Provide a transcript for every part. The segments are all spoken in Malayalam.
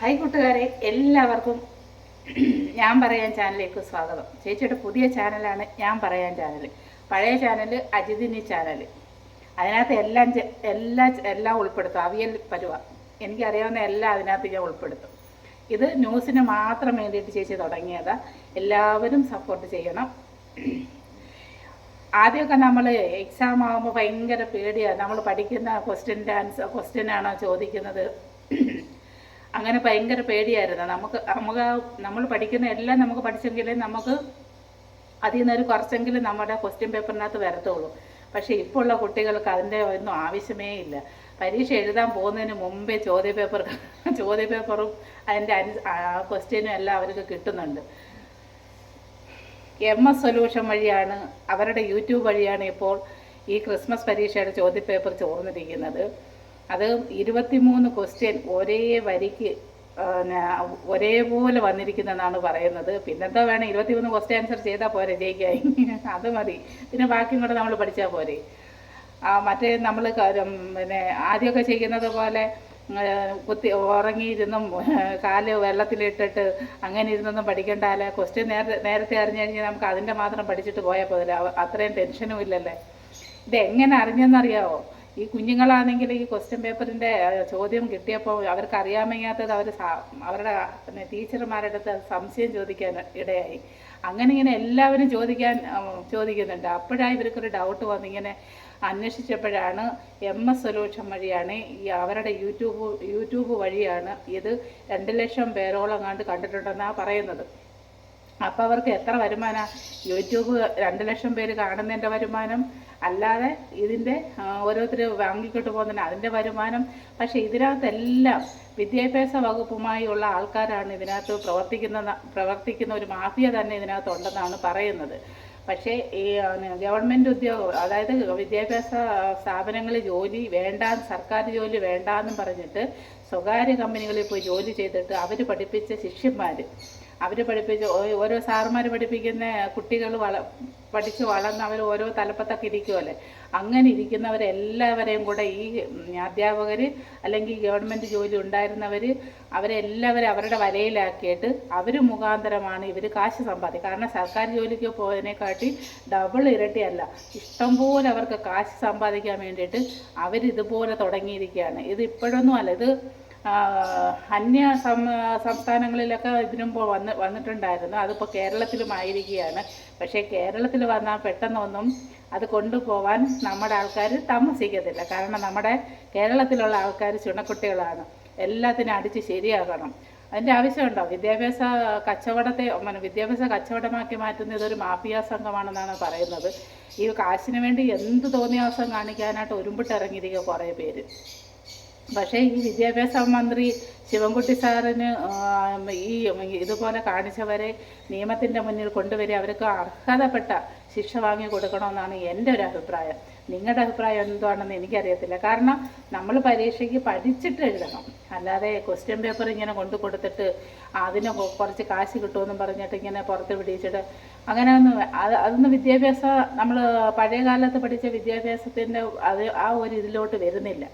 ഹായ് കൂട്ടുകാരെ. എല്ലാവർക്കും ഞാൻ പറയാൻ ചാനലിലേക്ക് സ്വാഗതം. ചേച്ചിയുടെ പുതിയ ചാനലാണ് ഞാൻ പറയാൻ ചാനൽ പഴയ ചാനൽ അജിതിനി ചാനൽ അതിനകത്ത് എല്ലാം എല്ലാ എല്ലാം ഉൾപ്പെടുത്തും. അവിയൽ പരുവ. എനിക്കറിയാവുന്ന എല്ലാം അതിനകത്ത് ഞാൻ ഉൾപ്പെടുത്തും. ഇത് ന്യൂസിന് മാത്രം വേണ്ടിയിട്ട് ചേച്ചി തുടങ്ങിയതാ. എല്ലാവരും സപ്പോർട്ട് ചെയ്യണം. ആദ്യമൊക്കെ നമ്മൾ എക്സാം ആകുമ്പോൾ ഭയങ്കര പേടിയാണ് നമ്മൾ പഠിക്കുന്ന ക്വസ്റ്റ്യന്റെ ആൻസർ ക്വസ്റ്റ്യൻ ആണോ ചോദിക്കുന്നത്? അങ്ങനെ ഭയങ്കര പേടിയായിരുന്നു. നമുക്ക് നമുക്ക് നമ്മൾ പഠിക്കുന്ന എല്ലാം നമുക്ക് പഠിച്ചെങ്കിലേ നമുക്ക് അതിൽ നിന്നൊരു കുറച്ചെങ്കിലും നമ്മുടെ ക്വസ്റ്റ്യൻ പേപ്പറിനകത്ത് വരത്തുള്ളൂ. പക്ഷേ ഇപ്പോൾ ഉള്ള കുട്ടികൾക്ക് അതിന്റെ ഒന്നും ആവശ്യമേ ഇല്ല. പരീക്ഷ എഴുതാൻ പോകുന്നതിന് മുമ്പേ ചോദ്യപേപ്പർ ചോദ്യപേപ്പറും അതിന്റെ അനു ക്വസ്റ്റ്യനും എല്ലാം അവർക്ക് കിട്ടുന്നുണ്ട്. എം എസ് സൊല്യൂഷൻ വഴിയാണ് അവരുടെ യൂട്യൂബ് വഴിയാണ് ഇപ്പോൾ ഈ ക്രിസ്മസ് പരീക്ഷയുടെ ചോദ്യപേപ്പർ ചോർന്നിരിക്കുന്നത്. അത് ഇരുപത്തിമൂന്ന് ക്വസ്റ്റ്യൻ ഒരേ വരിക്ക് ഒരേപോലെ വന്നിരിക്കുന്നതാണ് പറയുന്നത്. പിന്നെന്താ വേണം ഇരുപത്തിമൂന്ന് ക്വസ്റ്റ്യൻ ആൻസർ ചെയ്താൽ പോരെ ജയിക്കായി അത് മതി. പിന്നെ ബാക്കിയും കൂടെ നമ്മൾ പഠിച്ചാൽ പോരെ. മറ്റേ നമ്മൾ പിന്നെ ആദ്യമൊക്കെ ചെയ്യുന്നത് പോലെ കുത്തി ഉറങ്ങിയിരുന്നും കാൽ വെള്ളത്തിലിട്ടിട്ട് അങ്ങനെ ഇരുന്നൊന്നും പഠിക്കേണ്ടാല. ക്വസ്റ്റ്യൻ നേരത്തെ നേരത്തെ അറിഞ്ഞു കഴിഞ്ഞാൽ നമുക്ക് അതിന്റെ മാത്രം പഠിച്ചിട്ട് പോയാൽ പോകില്ല അത്രയും ടെൻഷനും ഇല്ലല്ലേ. ഇത് എങ്ങനെ അറിഞ്ഞെന്നറിയാവോ? ഈ കുഞ്ഞുങ്ങളാണെങ്കിൽ ഈ ക്വസ്റ്റ്യൻ പേപ്പറിന്റെ ചോദ്യം കിട്ടിയപ്പോൾ അവർക്ക് അറിയാൻ വയ്യാത്തത് അവർ അവരുടെ പിന്നെ ടീച്ചർമാരുടെ അടുത്ത് സംശയം ചോദിക്കാൻ ഇടയായി. അങ്ങനെ ഇങ്ങനെ എല്ലാവരും ചോദിക്കാൻ ചോദിക്കുന്നുണ്ട്. അപ്പോഴാണ് ഇവർക്കൊരു ഡൗട്ട് വന്ന് ഇങ്ങനെ അന്വേഷിച്ചപ്പോഴാണ് എം എസ് സൊല്യൂഷൻ വഴിയാണ് ഈ അവരുടെ യൂട്യൂബ് യൂട്യൂബ് വഴിയാണ് ഇത് രണ്ട് ലക്ഷം പേരോളം കണ്ട് കണ്ടിട്ടുണ്ടെന്നാണ് പറയുന്നത്. അപ്പോൾ അവർക്ക് എത്ര വരുമാനമാണ് യൂട്യൂബ് രണ്ട് ലക്ഷം പേര് കാണുന്നതിന്റെ വരുമാനം അല്ലാതെ ഇതിന്റെ ഓരോരുത്തർ വാങ്ങിക്കൊണ്ട് പോകുന്നതിന് അതിന്റെ വരുമാനം പക്ഷേ ഇതിനകത്തെല്ലാം വിദ്യാഭ്യാസ വകുപ്പുമായുള്ള ആൾക്കാരാണ് ഇതിനകത്ത് പ്രവർത്തിക്കുന്ന പ്രവർത്തിക്കുന്ന ഒരു മാഫിയ തന്നെ ഇതിനകത്തുണ്ടെന്നാണ് പറയുന്നത്. പക്ഷേ ഈ ഗവൺമെന്റ് ഉദ്യോഗം അതായത് വിദ്യാഭ്യാസ സ്ഥാപനങ്ങളിൽ ജോലി വേണ്ട സർക്കാർ ജോലി വേണ്ടാന്നും പറഞ്ഞിട്ട് സ്വകാര്യ കമ്പനികളിൽ പോയി ജോലി ചെയ്തിട്ട് അവർ പഠിപ്പിച്ച ശിഷ്യന്മാർ അവർ പഠിപ്പിച്ച് ഓരോ സാറുമാർ പഠിപ്പിക്കുന്ന കുട്ടികൾ വള പഠിച്ച് വളർന്ന് അവർ ഓരോ തലപ്പത്തൊക്കെ ഇരിക്കുമല്ലേ അങ്ങനെ ഇരിക്കുന്നവരെല്ലാവരെയും കൂടെ ഈ അധ്യാപകർ അല്ലെങ്കിൽ ഗവൺമെന്റ് ജോലി ഉണ്ടായിരുന്നവർ അവരെല്ലാവരും അവരുടെ വലയിലാക്കിയിട്ട് അവർ മുഖാന്തരമാണ് ഇവർ കാശ് സമ്പാദിക്കുക കാരണം സർക്കാർ ജോലിക്ക് പോയതിനെക്കാട്ടി ഡബിൾ ഇരട്ടിയല്ല ഇഷ്ടംപോലെ അവർക്ക് കാശ് സമ്പാദിക്കാൻ വേണ്ടിയിട്ട് അവരിതുപോലെ തുടങ്ങിയിരിക്കുകയാണ്. ഇത് ഇപ്പോഴൊന്നും അല്ല. ഇത് അന്യ സംസ്ഥാനങ്ങളിലൊക്കെ ഇതിനുമ്പോൾ വന്ന് വന്നിട്ടുണ്ടായിരുന്നു. അതിപ്പോൾ കേരളത്തിലും ആയിരിക്കുകയാണ്. പക്ഷേ കേരളത്തിൽ വന്നാൽ പെട്ടെന്നൊന്നും അത് കൊണ്ടുപോകാൻ നമ്മുടെ ആൾക്കാർ താമസിക്കത്തില്ല. കാരണം നമ്മുടെ കേരളത്തിലുള്ള ആൾക്കാർ ചുണക്കുട്ടികളാണ്. എല്ലാത്തിനും അടിച്ച് ശരിയാകണം അതിന്റെ ആവശ്യമുണ്ടോ? വിദ്യാഭ്യാസ കച്ചവടത്തെ വിദ്യാഭ്യാസ കച്ചവടമാക്കി മാറ്റുന്ന ഇതൊരു മാഫിയ സംഘമാണെന്നാണ് പറയുന്നത്. ഈ കാശിന് വേണ്ടി എന്ത് തോന്നിയാസം കാണിക്കാനായിട്ട് ഒരുമ്പിട്ടിറങ്ങിയിരിക്കുക കുറേ പേര്. പക്ഷേ ഈ വിദ്യാഭ്യാസ മന്ത്രി ശിവൻകുട്ടി സാറിന് ഈ ഇതുപോലെ കാണിച്ചവരെ നിയമത്തിന്റെ മുന്നിൽ കൊണ്ടുവരിക അവർക്ക് അർഹതപ്പെട്ട ശിക്ഷ വാങ്ങി കൊടുക്കണമെന്നാണ് എന്റെ ഒരു അഭിപ്രായം. നിങ്ങളുടെ അഭിപ്രായം എന്താണെന്ന് എനിക്കറിയത്തില്ല. കാരണം നമ്മൾ പരീക്ഷയ്ക്ക് പഠിച്ചിട്ട് എഴുതണം. അല്ലാതെ ക്വസ്റ്റ്യൻ പേപ്പർ ഇങ്ങനെ കൊണ്ടു കൊടുത്തിട്ട് അതിന് കുറച്ച് കാശ് കിട്ടുമെന്നും പറഞ്ഞിട്ട് ഇങ്ങനെ പുറത്ത് പിടിച്ചിട്ട് അങ്ങനെ ഒന്നും അത് അതൊന്നും വിദ്യാഭ്യാസ നമ്മൾ പഴയ കാലത്ത് പഠിച്ച വിദ്യാഭ്യാസത്തിന്റെ അത് ആ ഒരു ഇതിലോട്ട് വരുന്നില്ല.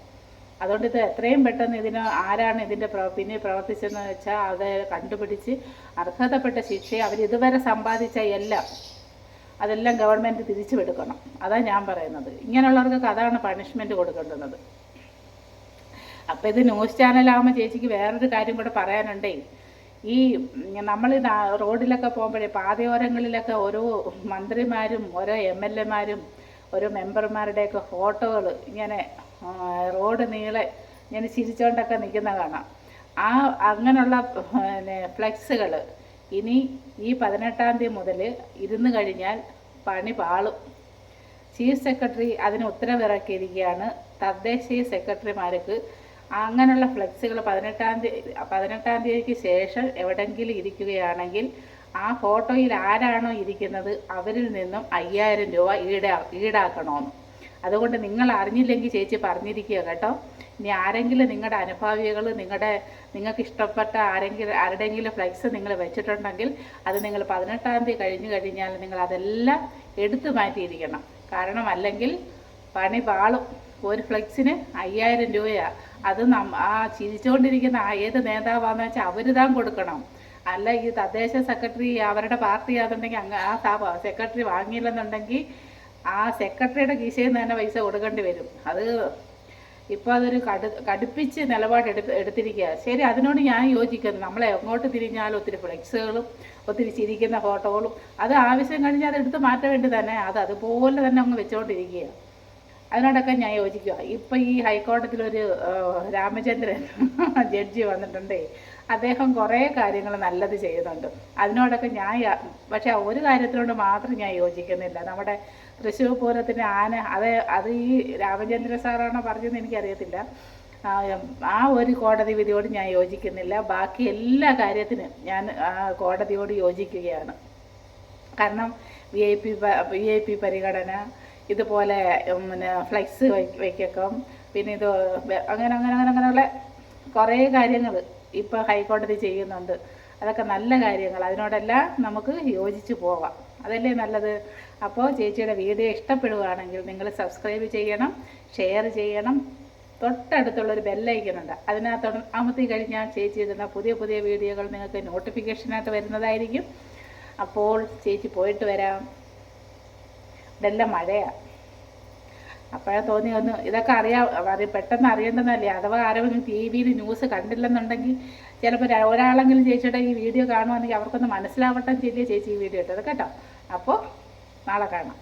അതുകൊണ്ട് ഇത് എത്രയും പെട്ടെന്ന് ഇതിന് ആരാണ് ഇതിന്റെ പിന്നെ പ്രവർത്തിച്ചതെന്ന് വെച്ചാൽ അത് കണ്ടുപിടിച്ച് അർഹതപ്പെട്ട ശിക്ഷയെ അവർ ഇതുവരെ സമ്പാദിച്ച എല്ലാം അതെല്ലാം ഗവൺമെന്റ് തിരിച്ചു എടുക്കണം അതാണ് ഞാൻ പറയുന്നത്. ഇങ്ങനെയുള്ളവർക്ക് അതാണ് പണിഷ്മെന്റ് കൊടുക്കേണ്ടുന്നത്. അപ്പോൾ ഇത് ന്യൂസ് ചാനലാകുമ്പോൾ ചേച്ചിക്ക് വേറൊരു കാര്യം കൂടെ പറയാനുണ്ടേ. ഈ നമ്മൾ റോഡിലൊക്കെ പോകുമ്പോഴേ പാതയോരങ്ങളിലൊക്കെ ഓരോ മന്ത്രിമാരും ഓരോ എം എൽ എമാരും ഓരോ മെമ്പർമാരുടെയൊക്കെ ഫോട്ടോകൾ ഇങ്ങനെ റോഡ് നീളെ ഇങ്ങനെ ചിരിച്ചുകൊണ്ടൊക്കെ നിൽക്കുന്ന കാണാം. ആ അങ്ങനെയുള്ള പിന്നെ ഫ്ലെക്സുകൾ ഇനി ഈ പതിനെട്ടാം തീയതി മുതൽ ഇരുന്ന് കഴിഞ്ഞാൽ പണി പാളും. ചീഫ് സെക്രട്ടറി അതിന് ഉത്തരവിറക്കിയിരിക്കുകയാണ്. തദ്ദേശീയ സെക്രട്ടറിമാർക്ക് അങ്ങനെയുള്ള ഫ്ലെക്സുകൾ പതിനെട്ടാം തീയതി പതിനെട്ടാം തീയതിക്ക് ശേഷം എവിടെങ്കിലും ഇരിക്കുകയാണെങ്കിൽ ആ ഫോട്ടോയിൽ ആരാണോ ഇരിക്കുന്നത് അവരിൽ നിന്നും അയ്യായിരം രൂപ ഈടാ ഈടാക്കണമെന്ന് അതുകൊണ്ട് നിങ്ങൾ അറിഞ്ഞില്ലെങ്കിൽ ചേച്ചി പറഞ്ഞിരിക്കുക കേട്ടോ. ഇനി ആരെങ്കിലും നിങ്ങളുടെ അനുഭാവികൾ നിങ്ങളുടെ നിങ്ങൾക്ക് ഇഷ്ടപ്പെട്ട ആരെങ്കിലും ആരുടെയെങ്കിലും ഫ്ലെക്സ് നിങ്ങൾ വെച്ചിട്ടുണ്ടെങ്കിൽ അത് നിങ്ങൾ പതിനെട്ടാം തീയതി കഴിഞ്ഞ് കഴിഞ്ഞാൽ നിങ്ങൾ അതെല്ലാം എടുത്തു മാറ്റിയിരിക്കണം. കാരണം അല്ലെങ്കിൽ പണി പാളും. ഒരു ഫ്ലെക്സിന് അയ്യായിരം രൂപയാണ് അത് നം ആ ചിരിച്ചുകൊണ്ടിരിക്കുന്ന ഏത് നേതാവാന്ന് വെച്ചാൽ അവർ താൻ കൊടുക്കണം. അല്ല ഈ തദ്ദേശ സെക്രട്ടറി അവരുടെ പാർട്ടി ആണെന്നുണ്ടെങ്കിൽ അങ്ങ് ആ സെക്രട്ടറി വാങ്ങിയില്ലെന്നുണ്ടെങ്കിൽ ആ സെക്രട്ടറിയുടെ കീശയിൽ നിന്ന് തന്നെ പൈസ കൊടുക്കേണ്ടി വരും. അത് ഇപ്പോൾ അതൊരു കടു കടുപ്പിച്ച് നിലപാട് എടുത്ത് എടുത്തിരിക്കുക ശരി അതിനോട് ഞാൻ യോജിക്കുന്നു. നമ്മളെ എങ്ങോട്ട് തിരിഞ്ഞാലും ഒത്തിരി ഫ്ലെക്സുകളും ഒത്തിരി ചിരിക്കുന്ന ഫോട്ടോകളും അത് ആവശ്യം കഴിഞ്ഞാൽ അത് എടുത്ത് മാറ്റാൻ വേണ്ടി തന്നെ അത് അതുപോലെ തന്നെ അങ്ങ് വെച്ചുകൊണ്ടിരിക്കുക അതിനോടൊക്കെ ഞാൻ യോജിക്കുക ഇപ്പം ഈ ഹൈക്കോടതിയിലൊരു രാമചന്ദ്രൻ ജഡ്ജി വന്നിട്ടുണ്ടേ അദ്ദേഹം കുറേ കാര്യങ്ങൾ നല്ലത് ചെയ്യുന്നുണ്ട്. അതിനോടൊക്കെ ഞാൻ പക്ഷെ ഒരു കാര്യത്തിനോട് മാത്രം ഞാൻ യോജിക്കുന്നില്ല. നമ്മുടെ തൃശ്ശൂർ പൂരത്തിന് ആന അത് അത് ഈ രാമചന്ദ്ര സാറാണോ പറഞ്ഞതെന്ന് എനിക്കറിയത്തില്ല. ആ, ഒരു കോടതി വിധിയോട് ഞാൻ യോജിക്കുന്നില്ല. ബാക്കി എല്ലാ കാര്യത്തിനും ഞാൻ കോടതിയോട് യോജിക്കുകയാണ്. കാരണം V I P V I P പരിഗണന ഇതുപോലെ പിന്നെ ഫ്ലെക്സ് വയ്ക്കും പിന്നെ ഇത് അങ്ങനെ അങ്ങനെ അങ്ങനെ അങ്ങനെയുള്ള കുറേ കാര്യങ്ങൾ ഇപ്പോൾ ഹൈക്കോടതി ചെയ്യുന്നുണ്ട്. അതൊക്കെ നല്ല കാര്യങ്ങൾ. അതിനോടെല്ലാം നമുക്ക് യോജിച്ച് പോവാം. അതല്ലേ നല്ലത്? അപ്പോൾ ചേച്ചിയുടെ വീഡിയോ ഇഷ്ടപ്പെടുകയാണെങ്കിൽ നിങ്ങൾ സബ്സ്ക്രൈബ് ചെയ്യണം ഷെയർ ചെയ്യണം. തൊട്ടടുത്തുള്ളൊരു ബെല്ലയക്കുന്നുണ്ട് അതിനകത്ത് അമർത്തി കഴിഞ്ഞാൽ ചേച്ചി ഇടുന്ന പുതിയ പുതിയ വീഡിയോകൾ നിങ്ങൾക്ക് നോട്ടിഫിക്കേഷനായിട്ട് വരുന്നതായിരിക്കും. അപ്പോൾ ചേച്ചി പോയിട്ട് വരാം. ഇതെല്ലാം മഴയാണ് അപ്പോഴേ തോന്നി ഒന്ന് ഇതൊക്കെ അറിയാം അറി പെട്ടെന്ന് അറിയേണ്ടതല്ലേ? അഥവാ ആരെങ്കിലും ടി വിയിൽ ന്യൂസ് കണ്ടില്ലെന്നുണ്ടെങ്കിൽ ചിലപ്പോൾ ഒരാളെങ്കിലും ചേച്ചിയുടെ ഈ വീഡിയോ കാണുവാണെങ്കിൽ അവർക്കൊന്ന് മനസ്സിലാവട്ടെ ചേച്ചി ഈ വീഡിയോ ഇട്ടത്. കേട്ടോ? അപ്പോൾ നാളെ കാണാം.